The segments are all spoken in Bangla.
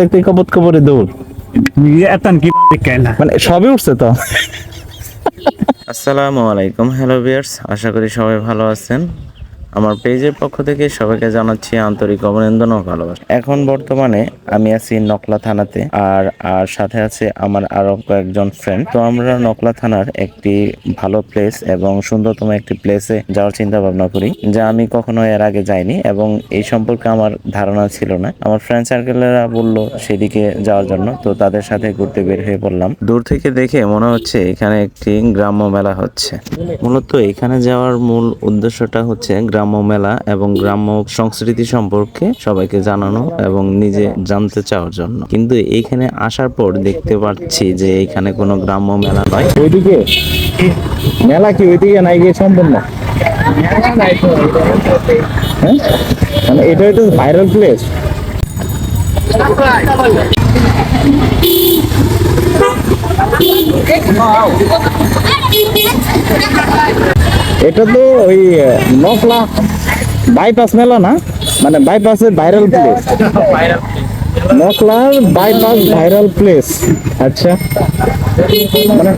দেখতে কপত কপরে দৌড়। এতান কি মানে সবই উঠছে তো। আসসালামু আলাইকুম হ্যালো বিয়ার্স আশা করি সবাই ভালো আছেন। আমার পেজের পক্ষ থেকে সবাইকে জানাচ্ছি আন্তরিক অভিনন্দন ও ভালোবাসা। এখন বর্তমানে আমি আছি নকলা থানাতে আর আর সাথে আছে আমার আরও কয়েকজন ফ্রেন্ড তো আমরা নকলা থানার একটি ভালো প্লেস এবং সুন্দরতম একটি প্লেসে যাওয়ার চিন্তা ভাবনা করি, যা আমি কখনো এর আগে যাইনি এবং এই সম্পর্কে আমার ধারণা ছিল না। আমার ফ্রেন্ড সার্কেলেরা বলল সেদিকে যাওয়ার জন্য, তো তাদের সাথে ঘুরতে বের হয়ে পড়লাম। দূর থেকে দেখে মনে হচ্ছে এখানে একটি গ্রাম্য মেলা হচ্ছে। মূলত এখানে যাওয়ার মূল উদ্দেশ্যটা হচ্ছে গ্রাম্য মেলা এবং গ্রাম্য সংস্কৃতি সম্পর্কে সবাইকে জানানো এবং নিজে জানতে চাওয়ার জন্য। কিন্তু এইখানে আসার পর দেখতে পাচ্ছি যে এখানে কোনো গ্রাম্য মেলা নয়। ওইদিকে? মেলা কি ওইদিকে নাই গিয়ে সম্পূর্ণ? হ্যাঁ? মানে এটা একটা ভাইরাল প্লেস এটা তো ওই নকলা বাইপাস মেলা না? মানে বাইপাসের ভাইরাল প্লেস নকলার বাইপাস ভাইরাল প্লেস আচ্ছা। মানে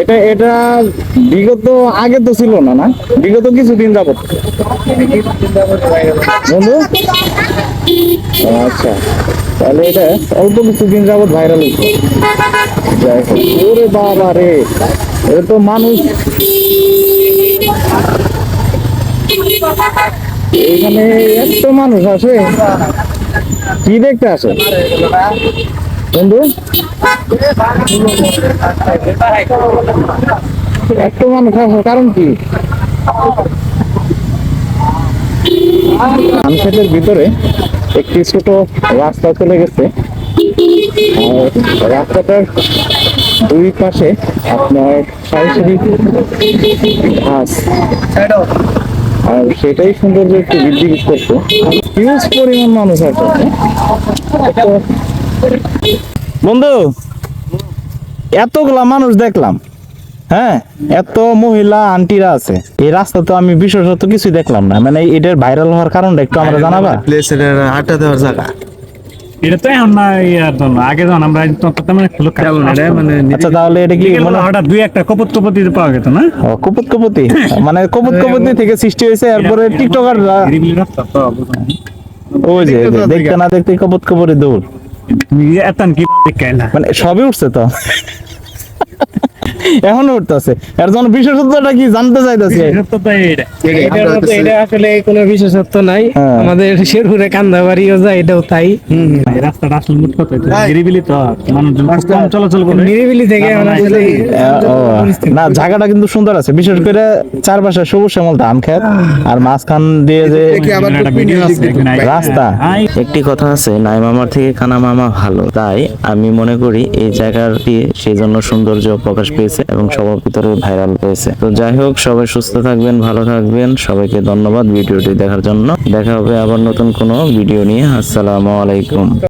এটা এটা বিগত, আগে তো ছিল না না? বিগত কিছুদিন যাবত। বন্ধু? আচ্ছা। তাহলে এটা অল্প কিছুদিন যাবত ভাইরাল হয়েছে। যাই হোক। ওরে বাবা রে। এটা তো মানুষ এখানে এত মানুষ আসে কি দেখতে আসে বন্ধু? এত মানুষ আসার কারণ কি? ধানক্ষেতের ভিতরে একটি ছোট রাস্তা চলে গেছে। রাস্তাটার দুই পাশে আপনার সারি ঘাস। আর সেটাই সৌন্দর্য একটু বৃদ্ধি করছে হিউজ পরিমাণ মানুষ আছে বন্ধু এতগুলা মানুষ দেখলাম হ্যাঁ? এত মহিলা আন্টিরা আছে। এই রাস্তা তো আমি বিশেষত কিছু দেখলাম না। মানে এটার ভাইরাল হওয়ার কারণটা একটু আমরা জানাবা? প্লেসের আড্ডা দেওয়ার জায়গা। এটা তো এখন না ইয়ার জন্য আগে যখন আমরা তেমন একটা লোক মানে আচ্ছা তাহলে এটা কি মানে হঠাৎ দুই একটা কপত কপতি পাওয়া গেত না? কুপুত মানে কুপুত কুপুতি থেকে সৃষ্টি হয়েছে এরপরে। ওই যে দেখতে না দেখতে কপত কপরে দৌড়। এত এতান কি মানে সবই উঠছে তো। এখনও উঠতেছে। এর জন্য বিশেষত্বটা কি জানতে চাইতেছি? এটা আসলে কোনো বিশেষত্ব নাই। হ্যাঁ। আমাদের শেরপুরে কান্দাবাড়িও যায় এটাও তাই। এই রাস্তাটা আসলে মুট কত নিরিবিলি তো চলাচল করে। নিরিবিলি থেকে আসলে না জায়গাটা কিন্তু সুন্দর আছে। বিশেষ করে চারপাশে সবুজ শ্যামল ধান খেত আর মাঝখান দিয়ে যে একটা ভিডিও আছে এখানে রাস্তা। একটি কথা আছে নাই মামার থেকে কানা মামা ভালো। তাই আমি মনে করি এই জায়গাটি সেই জন্য সৌন্দর্য প্রকাশ পেয়েছে এবং সবার ভিতরে ভাইরাল পেয়েছে তো যাই হোক, সবাই সুস্থ থাকবেন, ভালো থাকবেন। সবাইকে ধন্যবাদ ভিডিওটি দেখার জন্য। দেখা হবে আবার নতুন কোনো ভিডিও নিয়ে। আসসালামু আলাইকুম।